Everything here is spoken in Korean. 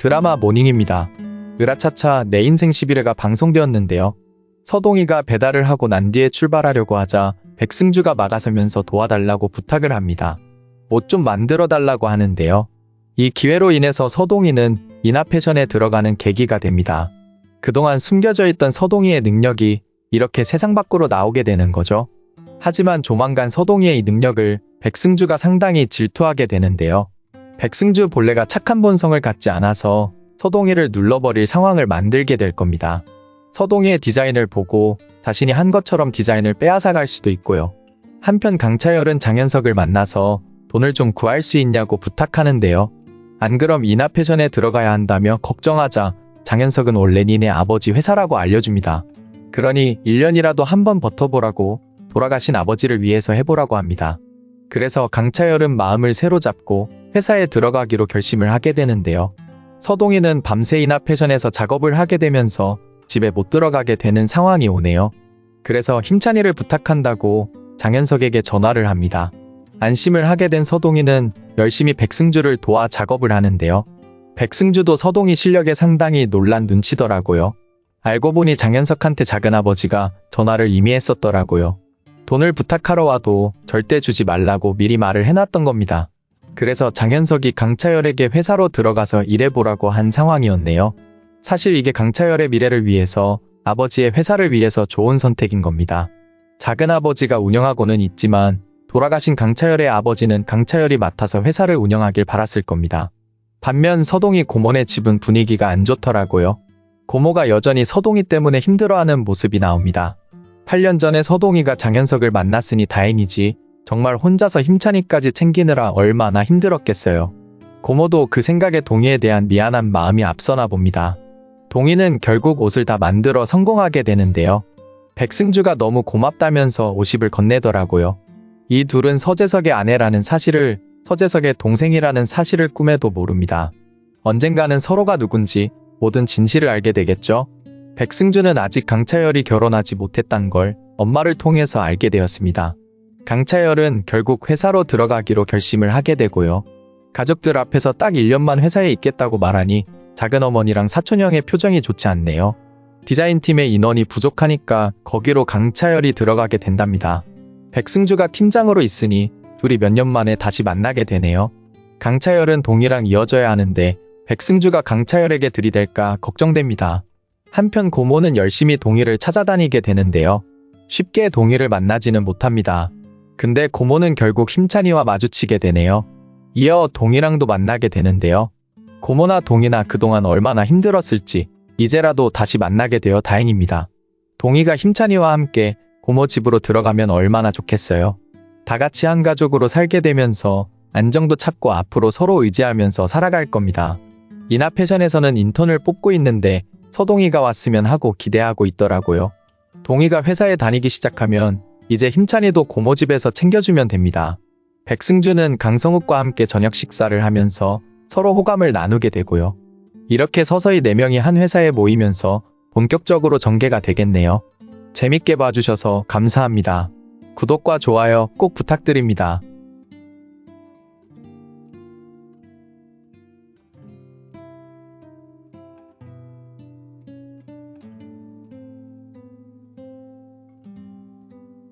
드라마 모닝입니다. 으라차차 내 인생 11회가 방송되었는데요. 서동희가 배달을 하고 난 뒤에 출발하려고 하자 백승주가 막아서면서 도와달라고 부탁을 합니다. 옷 좀 만들어 달라고 하는데요. 이 기회로 인해서 서동희는 인하 패션에 들어가는 계기가 됩니다. 그동안 숨겨져 있던 서동희의 능력이 이렇게 세상 밖으로 나오게 되는 거죠. 하지만 조만간 서동희의 이 능력을 백승주가 상당히 질투하게 되는데요. 백승주 본래가 착한 본성을 갖지 않아서 서동희를 눌러버릴 상황을 만들게 될 겁니다. 서동희의 디자인을 보고 자신이 한 것처럼 디자인을 빼앗아갈 수도 있고요. 한편 강차열은 장현석을 만나서 돈을 좀 구할 수 있냐고 부탁하는데요. 안 그럼 인하 패션에 들어가야 한다며 걱정하자 장현석은 원래 니네 아버지 회사라고 알려줍니다. 그러니 1년이라도 한번 버텨보라고 돌아가신 아버지를 위해서 해보라고 합니다. 그래서 강차열은 마음을 새로 잡고 회사에 들어가기로 결심을 하게 되는데요. 서동희는 밤새 인하패션에서 작업을 하게 되면서 집에 못 들어가게 되는 상황이 오네요. 그래서 힘찬이를 부탁한다고 장현석에게 전화를 합니다. 안심을 하게 된 서동희는 열심히 백승주를 도와 작업을 하는데요. 백승주도 서동희 실력에 상당히 놀란 눈치더라고요. 알고 보니 장현석한테 작은아버지가 전화를 이미 했었더라고요. 돈을 부탁하러 와도 절대 주지 말라고 미리 말을 해놨던 겁니다. 그래서 장현석이 강차열에게 회사로 들어가서 일해보라고 한 상황이었네요. 사실 이게 강차열의 미래를 위해서 아버지의 회사를 위해서 좋은 선택인 겁니다. 작은 아버지가 운영하고는 있지만 돌아가신 강차열의 아버지는 강차열이 맡아서 회사를 운영하길 바랐을 겁니다. 반면 서동희 고모네 집은 분위기가 안 좋더라고요. 고모가 여전히 서동희 때문에 힘들어하는 모습이 나옵니다. 8년 전에 서동희가 장현석을 만났으니 다행이지 정말 혼자서 힘찬이까지 챙기느라 얼마나 힘들었겠어요. 고모도 그 생각에 동희에 대한 미안한 마음이 앞서나 봅니다. 동희는 결국 옷을 다 만들어 성공하게 되는데요. 백승주가 너무 고맙다면서 50을 건네더라고요. 이 둘은 서재석의 아내라는 사실을 서재석의 동생이라는 사실을 꿈에도 모릅니다. 언젠가는 서로가 누군지 모든 진실을 알게 되겠죠. 백승주는 아직 강차열이 결혼하지 못했단 걸 엄마를 통해서 알게 되었습니다. 강차열은 결국 회사로 들어가기로 결심을 하게 되고요. 가족들 앞에서 딱 1년만 회사에 있겠다고 말하니 작은 어머니랑 사촌형의 표정이 좋지 않네요. 디자인팀의 인원이 부족하니까 거기로 강차열이 들어가게 된답니다. 백승주가 팀장으로 있으니 둘이 몇 년 만에 다시 만나게 되네요. 강차열은 동이랑 이어져야 하는데 백승주가 강차열에게 들이댈까 걱정됩니다. 한편 고모는 열심히 동이를 찾아다니게 되는데요. 쉽게 동이를 만나지는 못합니다. 근데 고모는 결국 힘찬이와 마주치게 되네요. 이어 동이랑도 만나게 되는데요. 고모나 동이나 그동안 얼마나 힘들었을지 이제라도 다시 만나게 되어 다행입니다. 동이가 힘찬이와 함께 고모 집으로 들어가면 얼마나 좋겠어요. 다 같이 한 가족으로 살게 되면서 안정도 찾고 앞으로 서로 의지하면서 살아갈 겁니다. 이나 패션에서는 인턴을 뽑고 있는데 서동이가 왔으면 하고 기대하고 있더라고요. 동이가 회사에 다니기 시작하면 이제 힘찬이도 고모 집에서 챙겨주면 됩니다. 백승주는 강성욱과 함께 저녁 식사를 하면서 서로 호감을 나누게 되고요. 이렇게 서서히 4명이 한 회사에 모이면서 본격적으로 전개가 되겠네요. 재밌게 봐주셔서 감사합니다. 구독과 좋아요 꼭 부탁드립니다.